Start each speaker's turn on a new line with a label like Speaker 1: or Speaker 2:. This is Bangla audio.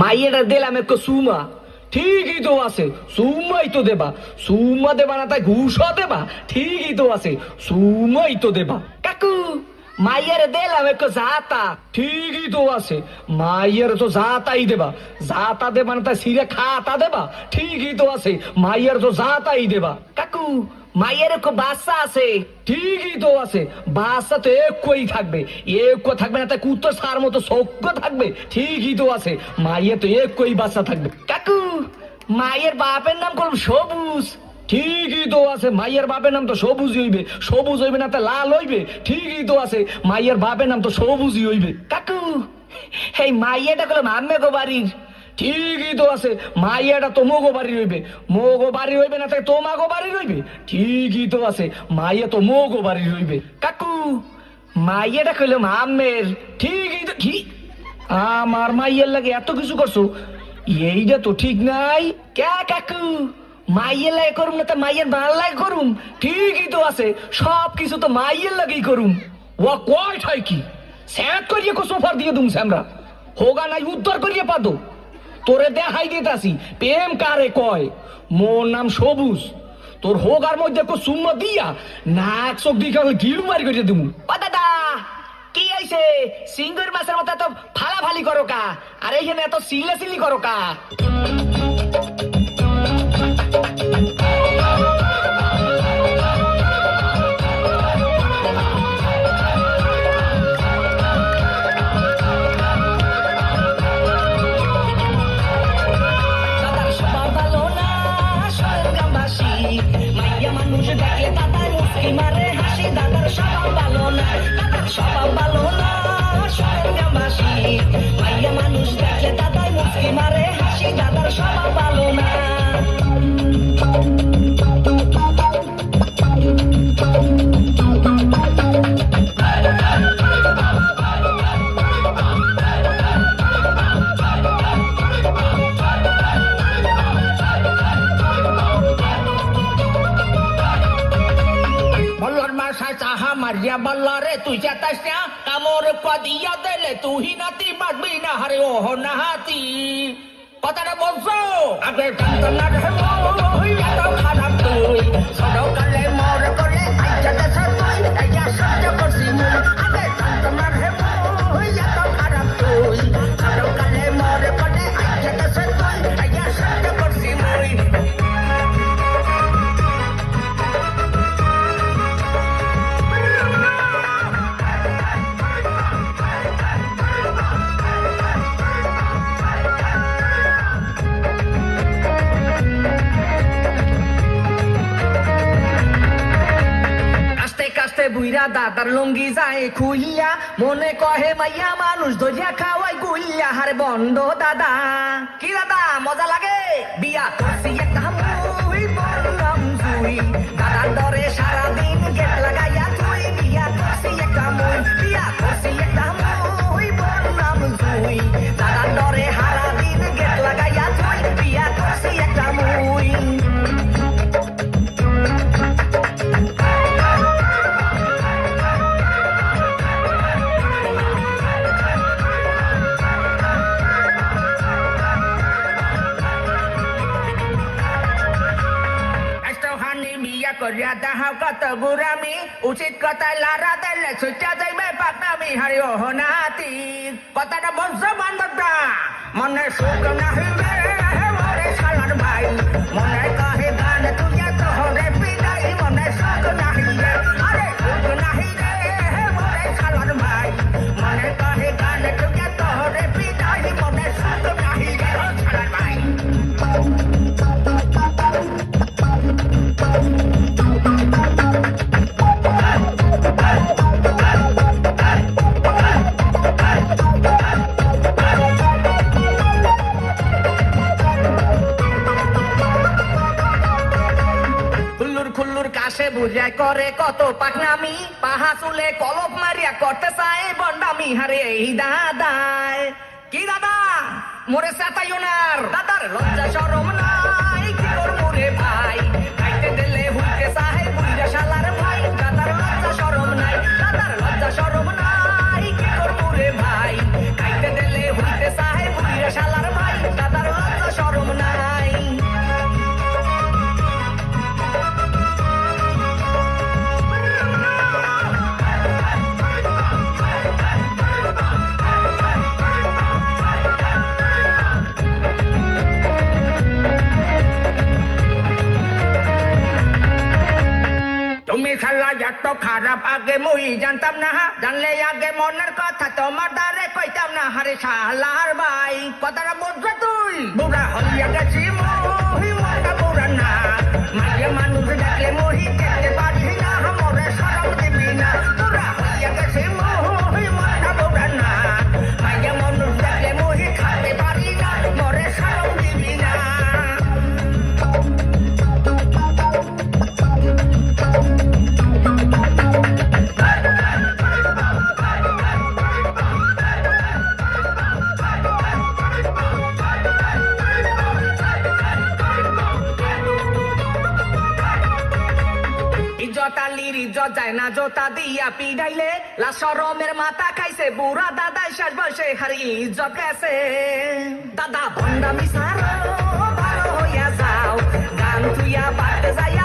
Speaker 1: মাইয়েটা দিলাম একটু সুমা। ঠিকই তো আছে, সুমাই তো দেবা। সুমা দেবা না তাই ঘুষও দেবা। ঠিকই তো আছে, সুমাই তো দেবা। কাকু! মাইয়ের দিলাম একটু জাতা ঠিকই তো আছে। মাইয়ের তো জাতাই দেবা। জাতা দেবা না তাই সিরে খাতা দেবা। ঠিকই তো আছে। মাইয়ের তো জাতাই দেবা। কাকু মাইয়ের একটু বাচ্চা আছে। ঠিকই তো আছে। বাচ্চা তো একই থাকবে। এক থাকবে না তাই কুত্তো সার মতো সৌক্য থাকবে। ঠিকই তো আছে। মাইয়ের তো একই বাচ্চা থাকবে। কাকু মায়ের বাপের নাম করব সবুজ। ঠিকই তো আছে, মাইয়ের বাপের নাম তো সবুজ হইবে। সবুজ হইবে না তা লাল হইবে। ঠিকই তো আছে, মাইয়ের বাপের নাম তো সবুজই হইবে। কাকু, এই মাইয়াটা করলাম আম্মে গো বাড়ির। ঠিকই তো আছে, মাইয়াটা তো মোগো বাড়ি রইবে মোগো বাড়ি রইবে না তাই তোমাগো বাড়ি রইবে ঠিকই তো আছে, মাইয়া তো মোগো বাড়ি রইবে কাকু, মাইয়াটা কইলাম আম্মের ঠিকই তো, কি? আমার মাইয়ের লাগে এত কিছু করছ। এইটা তো ঠিক নাই। কে কাকু? মাইয়ের লাগে করুম না তা মাইয়ের ভালো লাগে করুম। ঠিকই তো আছে সব কিছু তো মাইয়ের লাগেই করুম। ও কয় ঠাই কি? স্যাট করিয়ে কো সোফার দিয়ে দুম আমরা। হোগা নাই, উদ্ধার করিয়ে পাদো। তোরে দেখাই দিতাছি, প্রেম কারে কয়? মোর নাম সবুজ। তোর হোগার মধ্যে কো সুম্মা দিয়া নাক চোখ দিকে গিলু মারি করে দিমু। ও দাদা, কি আইছে সিঙ্গুর মাছের মতো এত ফালাফালি করো কা? আর এইখানে এত সিলে সিলি করো কা?
Speaker 2: দেখলে দাদার মুখে হাসি দাদার স্বভাব ভালো না দাদার স্বভাব ভালো না। মারিয়া বল্লরে তুই চেতাস না, কামর কদিয়া দিলে তুই নাতি বাড়বি না, হারে ও নাহাতি। কথাটা বলছো? আগে রে খারাপ তুই
Speaker 1: বুইরা দাদার লঙ্গি যায় খুইয়া। মনে কহে, মাইয়া, মানুষ ধরিয়া খাওয়াই গুইয়া হারে বন্ধ দাদা। কি দাদা, মজা লাগে? বিয়া করছি একটা
Speaker 2: করিয়া তাহা কত গুরামি উচিত কথা লারা দিলে সুচা যাইবে পাকনামি। হারি ও নাতি কথাটা বলছো বান্ধবটা মনে সুখ না হইবে মরে শালার ভাই। মনে কাশে বুঝায় করে কত পাকনামি পাহা চুলে কলপ মারিয়া করতে চায় বন্ডামি হারে এই দাদায়। কি দাদা? মোরে সাতাইও না দাদার লজ্জা সরম নাই খারাপ আগে মুই জানতাম না, জানলে আগে মনের কথা তোমার দ্বারে কইতাম না। হারে শালার ভাই, কথাটা বুঝবে তুই? বুড়া হইয়া গেছি মুই ইজ্জত যায় না জোতা দিয়া পিডাইলে, লাশরমের মাথা খাইছে, বুড়া দাদাই শেষ বয়সে হারিয়ে ইজ্জত গেছে। দাদা, ভণ্ডামি সারো, ভালো হইয়া যাও, গান তুইয়া বাড়তে যাই